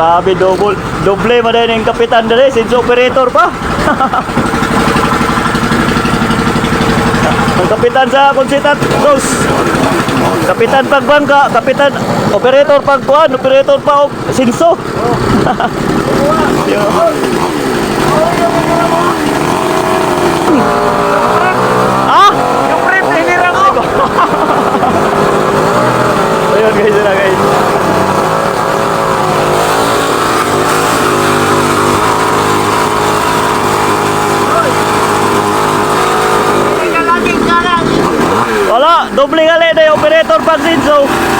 Grabe, double. Doble man din yung kapitan dali. Since operator pa. Ang kapitan sa Consitat Dos. Kapitan pagbangka, kapitan operator pagkuan, operator pa og sinso. ah? Yung rip, hinirang ko. Ayun guys, na guys. Wala, doble gali na yung operator pag sinso.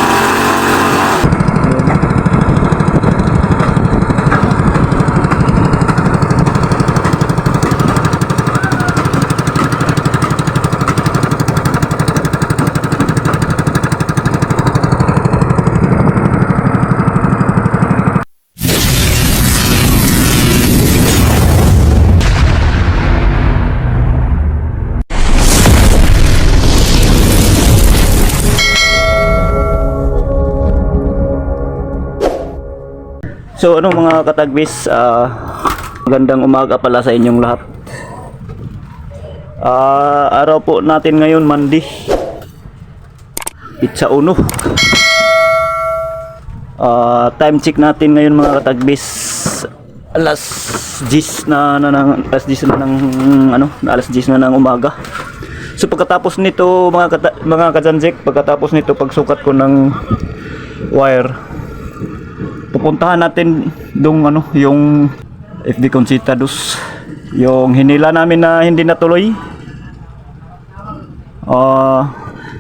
So ano mga katagbis, ah, magandang umaga pala sa inyong lahat. Ah, araw po natin ngayon Monday. Pizza uno. Ah, time check natin ngayon mga katagbis. Alas 10 na, na, ng alas 10 na ng ano, alas 10 na ng umaga. So pagkatapos nito mga kata, mga kajanjek, pagkatapos nito pagsukat ko ng wire, pupuntahan natin dong ano yung FD Concita dos yung hinila namin na hindi natuloy. Ah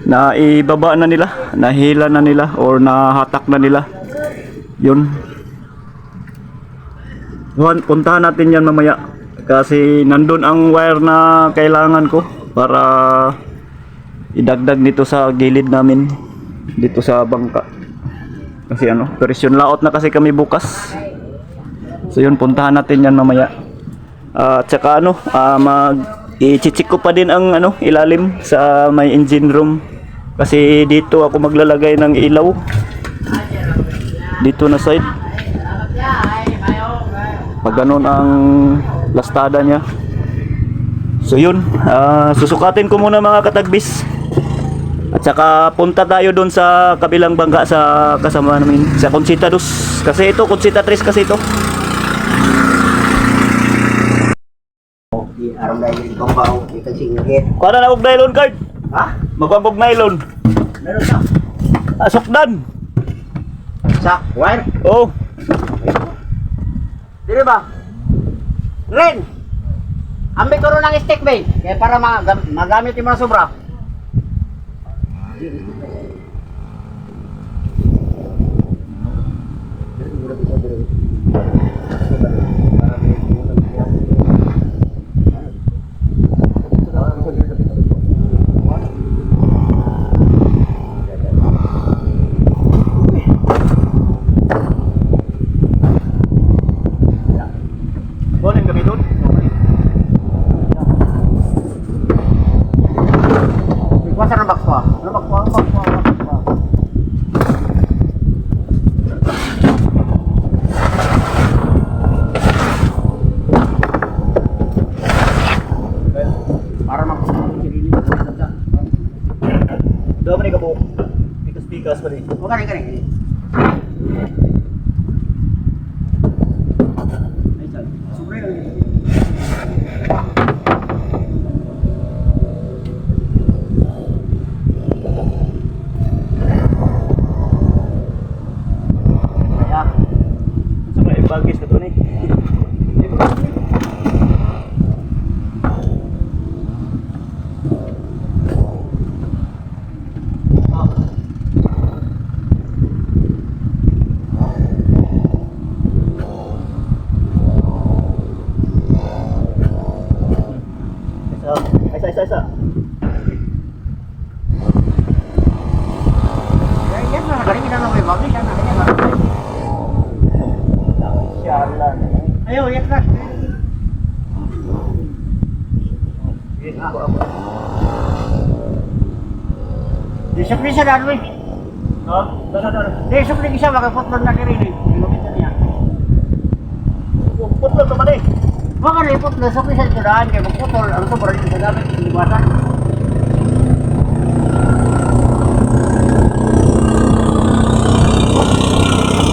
na ibaba na nila nahila na nila or nahatak na nila. Yun. Puntahan natin yan mamaya. Kasi nandun ang wire na kailangan ko para idagdag dito sa gilid namin dito sa bangka kasi ano, operasyon layout na kasi kami bukas. So yun, puntahan natin yan mamaya. Ah, at saka ano, ah, mag i-check ko pa din ang ano, ilalim sa may engine room. Kasi dito ako maglalagay ng ilaw. Dito na side. Pag ganun ang lastada niya. So yun, ah, susukatin ko muna mga katagbis. At saka punta tayo doon sa kabilang bangka sa kasama namin sa Consita Dos. Kasi ito Consita 3 kasi ito. Di aram na yung bambaw, di ka singit. Kuha na og nylon card. Ha? Magpapog nylon. Meron sa? Asokdan. Sa wire? Oh. Dili ba? Ren! Ambil ko rin ng stick bay. Kaya para mag magamit yung mga sobra. didn't know. Dalo eh. Ha? Dala, dala. Di supli siya makaputol na kiri ni. Niya. putlo to man eh. Huwag ka na ipot na sa pisa ito daan kaya magputol ang sobra dito sa gamit sa liwasan.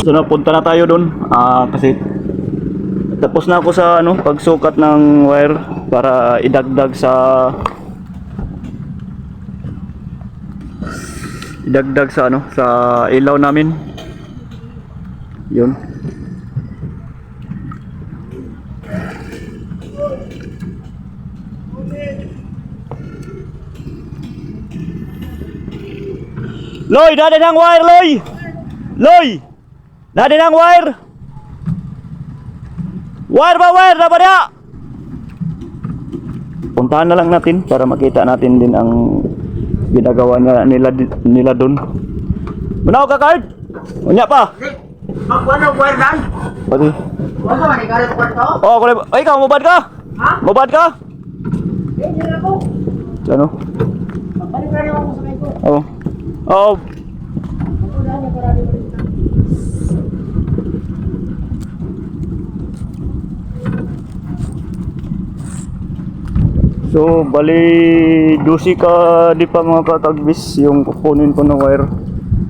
So napunta na tayo doon ah kasi tapos na ako sa ano pagsukat ng wire para idagdag sa idagdag sa ano sa ilaw namin. Yun. Loy, dali ng wire, Loy! Loy! Dali ng wire! Wire ba wire? Dapat ya! Puntahan na lang natin para makita natin din ang ginagawa niya, nila, nila doon. Manaw ka, Card? Unya pa? Buwer daan. Pati. Ka man ikarit kwarto. Oh, kulay. Ay, ikaw, mabad ka? Ha? Mabad ka? Hindi na ako. Ano? Magbalik ka rin ako sa ko. Oh. Oh, Magkuhan niya para di balik na. So, bali, dusi ka di pa mga katagbis yung kukunin ko na wire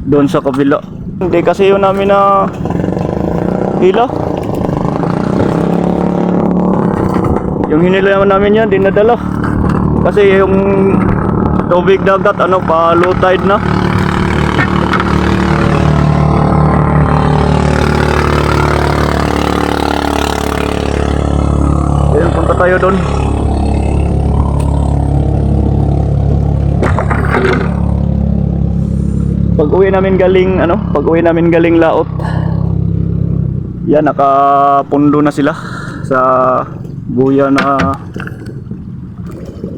doon sa kabila. Hindi kasi yun namin na hila. Yung hinila namin yan, dinadala. Kasi yung tubig dagat, ano, pa low tide na. Ayun, punta tayo doon. Pag uwi namin galing ano, pag uwi namin galing laot. Yan nakapundo na sila sa buya na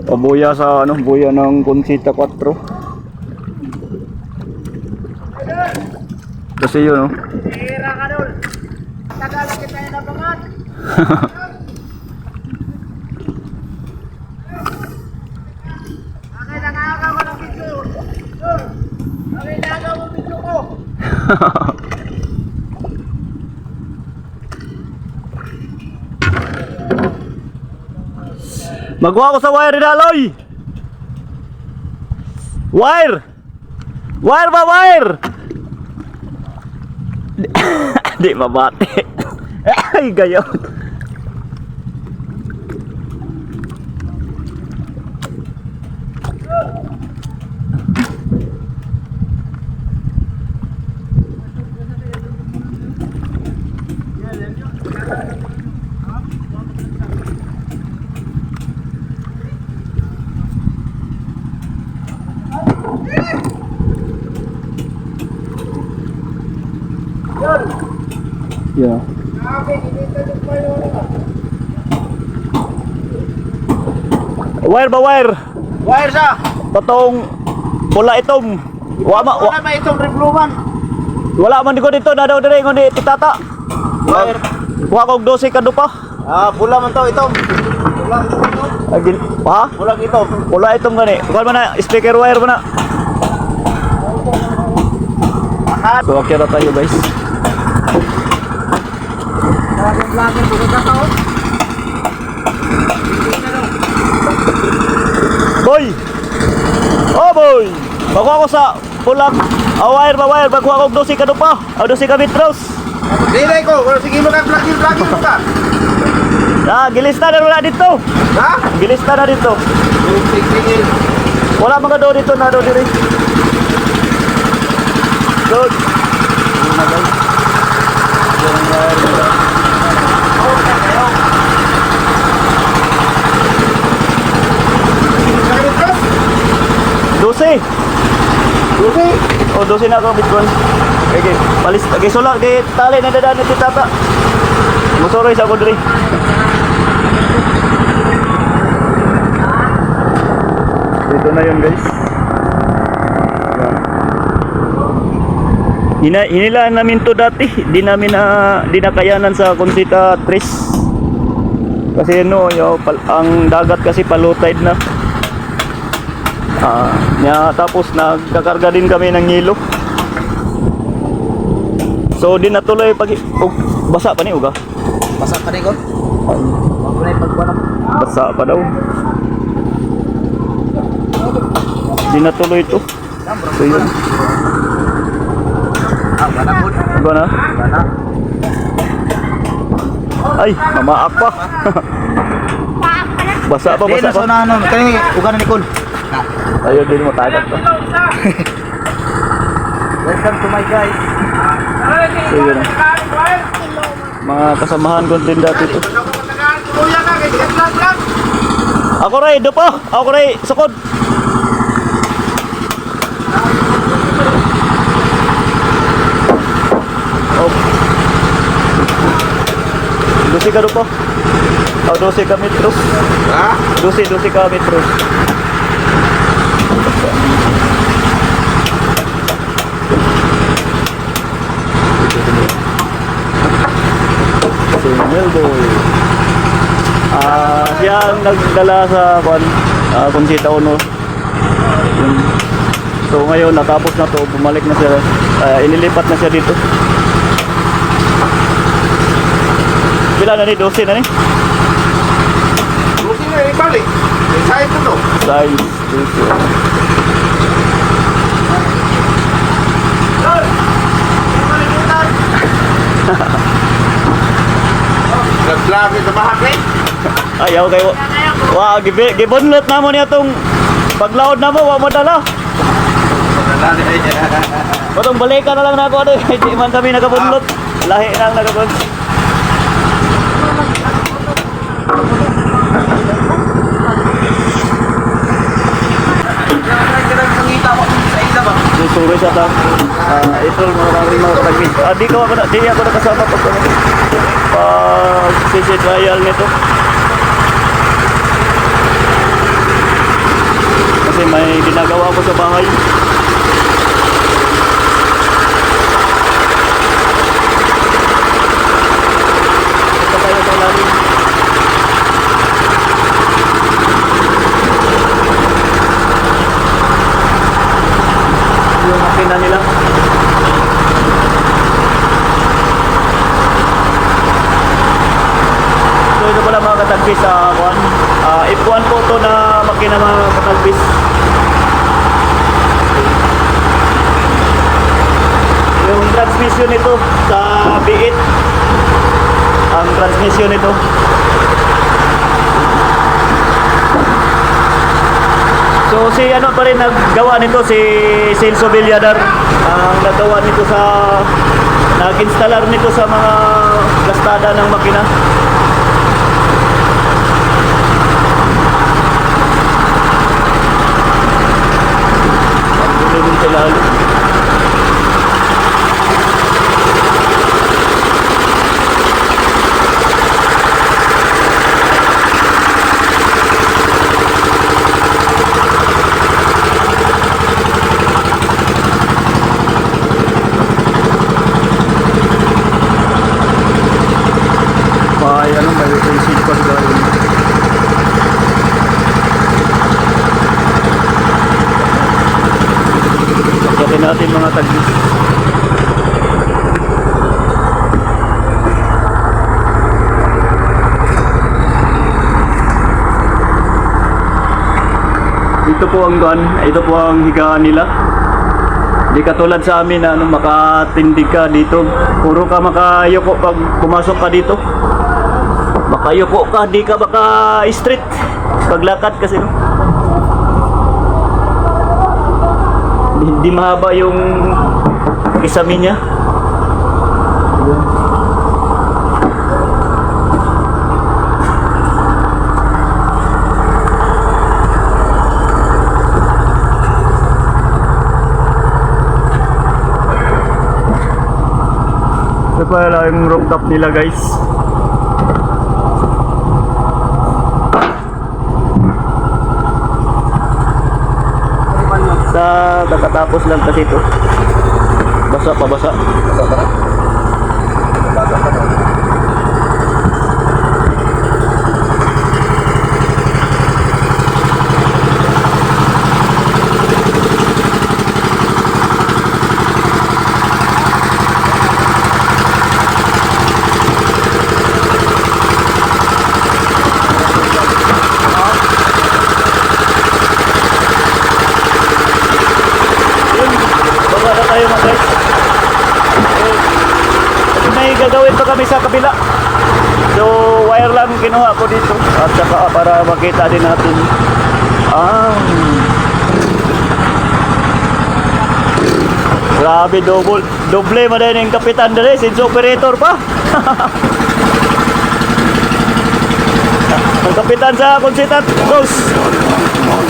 o buya sa ano, buya ng Consita 4. Kasi yun, no? Tira ka dul. Tagal kita yung nabangat. Akin nangagaw ko ng video. Dul. Akin nangagaw mo video ko. Magawa ko sa wire ni Daloy! Wire! Wire ba wire? Di mabati. Ay, gayon. Yeah. Wire ba wire? Wire sa. Totoong pula itom. Wa ma, wa, ba itong ribluman? wala man di ko dito na daw dire ngondi titata. Wire. Kuha kog 12 kado pa. Ah, pula man to itong. Pula Agil, ha? Pula ito. Pula itom gani. Kuha man na speaker wire man na. So okay na tayo guys. Vlogger dito na to. Boy! Oh boy! Bakuha ko sa pulang ah, wire ba wire? Bakuha kog 12 kado pa. Ah, 12 ka metros. Dili ko, pero sige mo vlogger vlogger mo ka. Na, gilista na wala dito. Ha? Gilista na dito. Sige. Wala mga do dito na do diri. Good. Dosi. Sige. O dosi na ako bitcoin. Okay, palis okay sula kay tali na dadaan ni tata. Musoroy sa ko diri. Dito na yun guys. Hina, hinilaan namin to dati. Di namin na di nakayanan sa Consita 3. Kasi ano, yo, pal, ang dagat kasi palutide na. Ah, nya tapos nagkakarga din kami ng yelo. So di natuloy pag oh, basa pa ni uga. Basa ka rin ko. Na Basa pa daw. Di natuloy ito. So yun. Ah, po. Ano na? Ay, mamaak pa. basa pa, Di basa na pa. na kani ugan ni Kun. Na. Ayun din mo tagat pa. Welcome to my guys. So yun. Mga kasamahan ko din dati ito. Ako rin, do pa. Ako rin, sukod. Oh. Dosi ka do pa. Oh, dosi ka metros. Ha? Dosi, dosi ka metros. Si Melboy. Ah, siya ang nagdala sa kwan, ah, Conchita Uno. Yun. So ngayon natapos na to, bumalik na siya, ah, inilipat na siya dito. Pila na ni? 12 na ni? Buti na ibalik. Ko to. Size 12. Naglabi na mahak eh. Ayaw kayo. Wa, gibe- gibunlot na mo niya tong paglaod na mo, wa mo dala. Patong balikan na lang na ako ano, hindi man kami nakabunlot. Lahi na ang nakabunlot. Susuri sa ta. Ah, ito mga maring mga katagis. Ah, di ko ako na, di ako nakasama pag ano. Pag sisi trial nito. Kasi may ginagawa ko sa bahay. Yung makina nila. F50 sa kuan. Uh, ah, F1 po to na makina mga katalbis. Yung transmission nito sa B8 ang transmission nito. So si ano pa rin naggawa nito si Celso Villadar ang nagawa nito sa nag-installer nito sa mga lastada ng makina. Po ang gun, ito po ang higaan nila. Di katulad sa amin na ano, makatindig ka dito. Puro ka makayoko pag pumasok ka dito. Makayoko ka, di ka baka street. Paglakad kasi no. Hindi mahaba yung kisami niya. Ito pala yung rooftop nila guys. Sa kakatapos lang kasi ito. Basa pa basa. Basa pa. Basa pa. kami sa kabila. So, wire lang kinuha ko dito. At saka para makita din natin. Ah. Grabe, double. Doble mo din yung kapitan dali. Since operator pa. Ang kapitan sa Consitat Dos.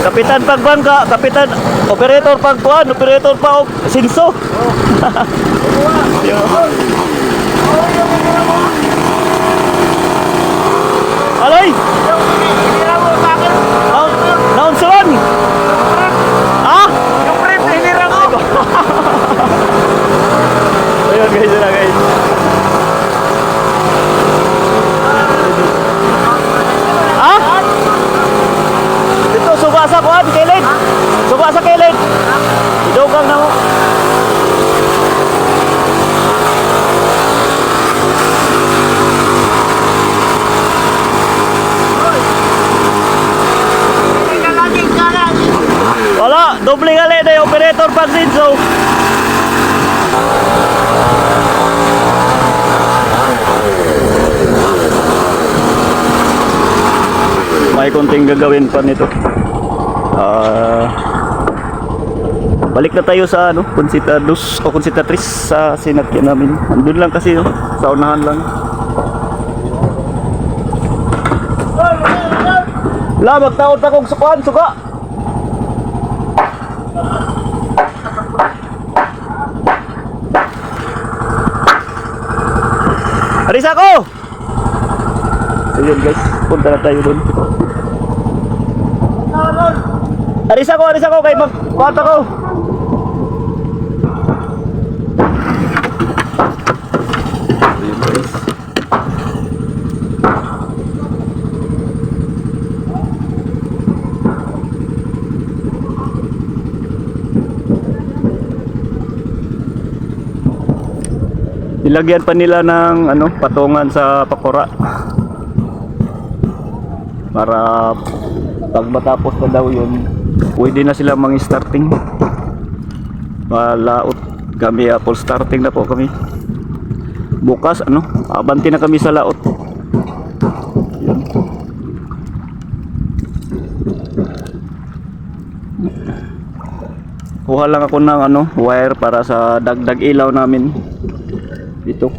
Kapitan pagbangka, kapitan operator pagkuan, operator pa og sinso. Yo. Alay! Naun, naun sulan! Ha? Yung print, hinira ko. Ayun guys, yun na guys. Ha? Dito, suba sa kuhan, kilid. Suba sa kilid. Idugang na mo. Wala, doble gali na sinso. May konting gagawin pa nito. Ah... balik na tayo sa ano, Consita Dos o Consita Tris sa sinakyan namin. Andun lang kasi no, sa unahan lang. La, magtaon ta kong sukuan, suka! Aris ako! So yun guys, punta na tayo dun. Aris ako, aris ako, kay mag kwarto ko. Nilagyan pa nila ng ano, patungan sa pakura. Para pag matapos na daw yun, pwede na sila mang starting. Malaot kami, Apple starting na po kami. Bukas, ano, abanti na kami sa laot. Yun. Kuha lang ako ng ano, wire para sa dagdag ilaw namin dito.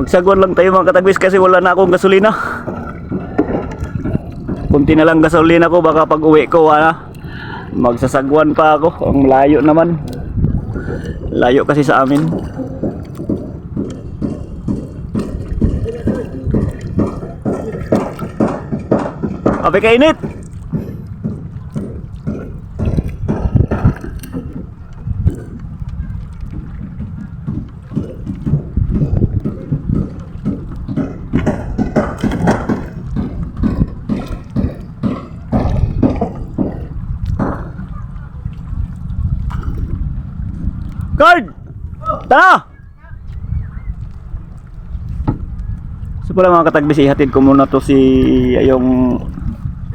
Magsagwan lang tayo mga katagwis kasi wala na akong gasolina. Kunti na lang gasolina ko baka pag uwi ko wala. Magsasagwan pa ako. Ang layo naman. Layo kasi sa amin. Abe kainit. Tara! So pala mga katagbis, ihatid ko muna to si yung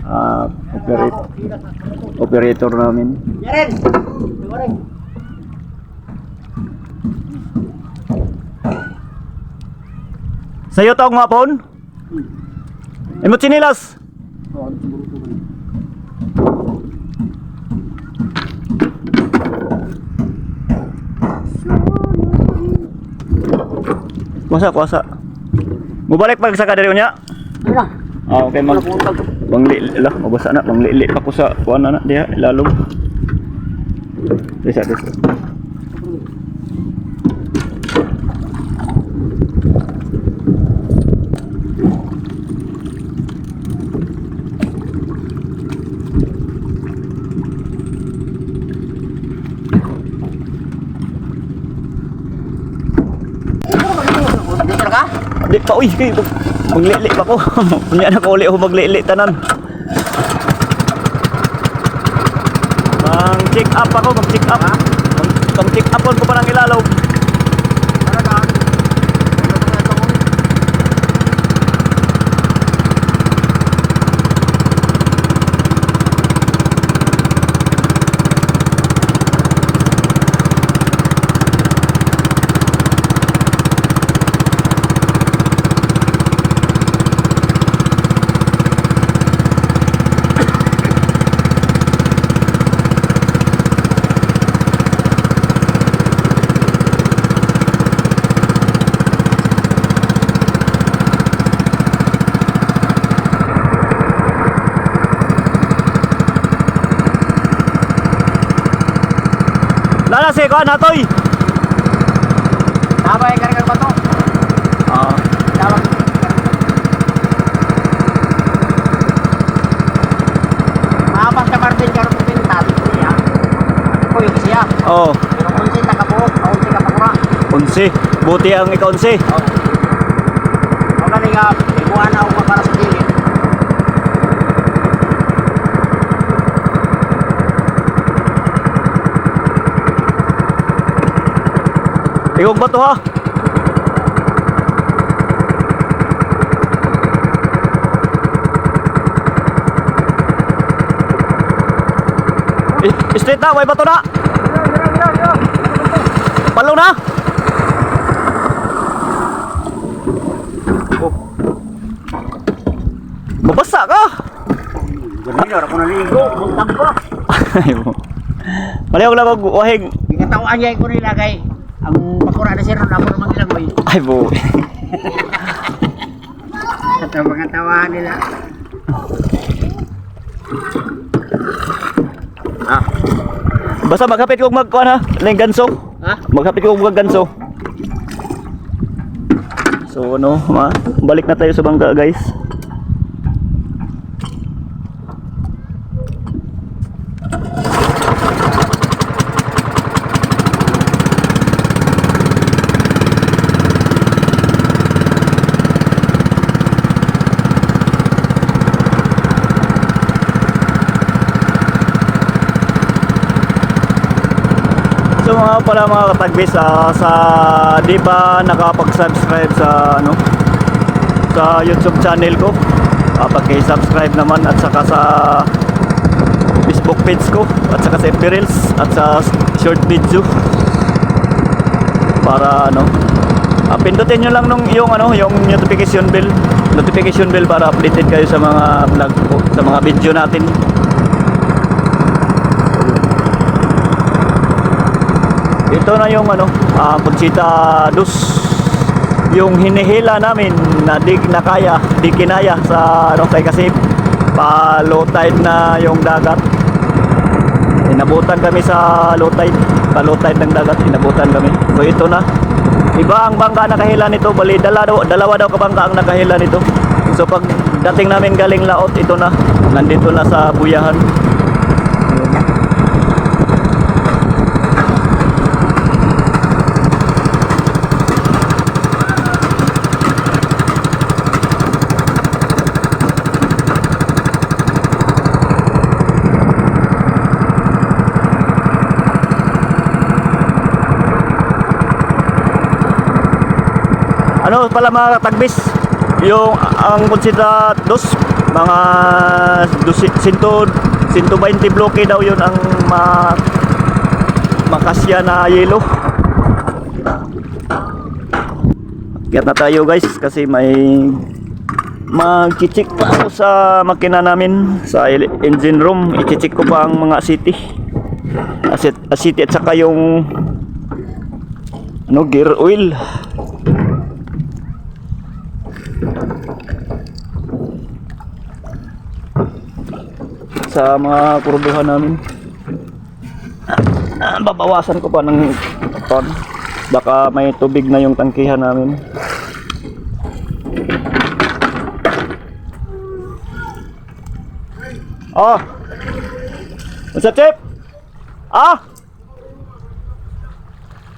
ah, operate, operator namin. Yaren! Yaren! Sa'yo to ang mapon? Imot sinilas! Kuasa, kuasa. Mubalik pag sa kadiri niya. Ano na? Ah, okay mag bangli lah, mabasa na, banglili pa ko sa kuan na diha ilalom. Desa desa. Pa uy, kay maglili pa ko. Unya na ko uli ako maglili tanan. mag-check up ako, mag-check up. Mag-check upon ko pa ng ilalog. Nana si ko natoy. Tama yung karga ba to? Ah, Tawag. Maapas ka Marvin karon ko pintabi ko niya. Ko yung siya. oh, Pero kung siya nakabuhok, kung siya kapura. 11. Buti ang ikaw 11. Oh. Ako na nga, ikuha na ako para sa gilid. Tigog ba to ha? Straight na, may bato na. Palo na. Oh. Mabasa ka. Yun, ako naligo. Buntag ko. Mali ako lang mag wahig. Ikatawaan niya ko nilagay. Ang pakura na siya ron, ako namang ilagoy. Ay bo. At ang mga tawaan nila. Ah, Basta maghapit kong magkuhan ha. Lang ganso. ha? Maghapit kong magganso. So ano, ma, balik na tayo sa bangka guys. So mga pala mga katagbis ah, sa di pa nakapag-subscribe sa ano sa YouTube channel ko. Uh, paki-subscribe naman at saka sa Facebook page ko at saka sa Reels at sa short video para ano ah, pindutin nyo lang nung yung ano yung notification bell notification bell para updated kayo sa mga vlog ko sa mga video natin Ito na yung ano, ah, Conchita dos yung hinihila namin na di na kaya, di kinaya sa ano kay kasi pa low tide na yung dagat. Inabutan kami sa low tide, pa low tide ng dagat, inabutan kami. So ito na. Iba ang bangka nakahila nito, bali dala, dalawa daw kabangka ang nakahila nito. So pag dating namin galing laot, ito na. Nandito na sa buyahan. ano pala mga tagbis yung ang konsida dos mga dos, 100 120 bloke daw yun ang ma, makasya na yelo. Kaya na tayo guys kasi may mag-check pa ako sa makina namin sa engine room. I-check ko pa ang mga city. Asit, city at saka yung ano gear oil sa mga kurduhan namin. Ah, babawasan ko pa ng ton. Baka may tubig na yung tangkihan namin. Oh! What's up, Chip? Ah!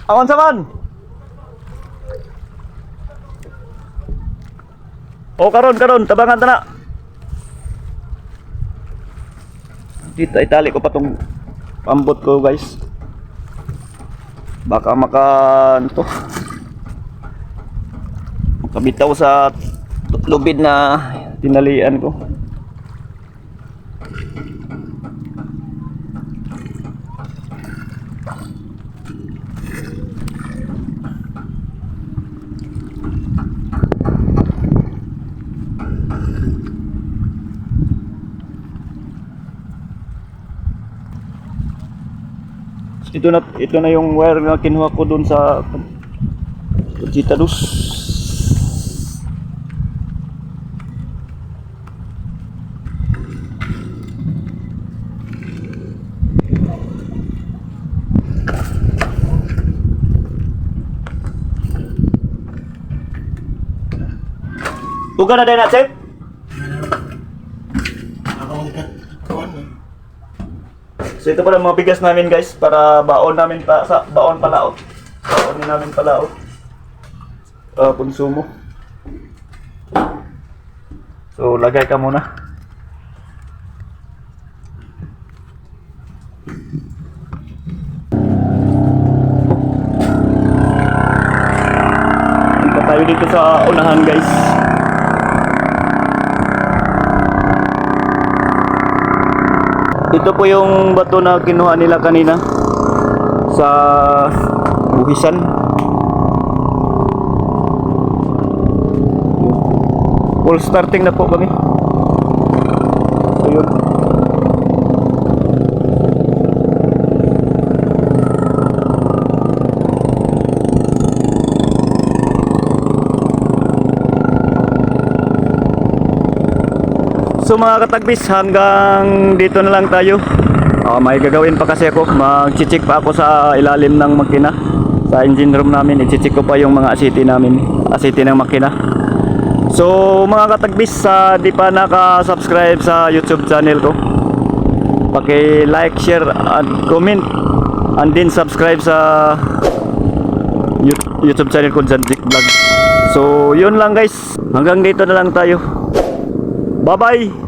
Awan sa man! Oh, karon karon, tabangan ta na. Dito, itali ko pa tong pambot ko guys. Baka maka ano to. Makabitaw sa lubid na tinalian ko. Ito na ito na yung wire na kinuha ko doon sa Conchita Luz. Buka na din na, So ito pala mga bigas namin guys para baon namin pa sa baon palaot. Baon din namin palaot. Uh, konsumo. So lagay ka muna. Punta tayo dito sa unahan guys. Ito po yung bato na kinuha nila kanina sa buhisan. Full starting na po kami. So yun. So mga katagbis, hanggang dito na lang tayo. Ah, may gagawin pa kasi ako. Mag-check pa ako sa ilalim ng makina. Sa engine room namin, i-check ko pa yung mga asiti namin. Asiti ng makina. So mga katagbis, sa di pa naka-subscribe sa YouTube channel ko. Paki-like, share, and comment. And then subscribe sa YouTube channel ko, Janjik Vlog. So yun lang guys. Hanggang dito na lang tayo. Bye-bye!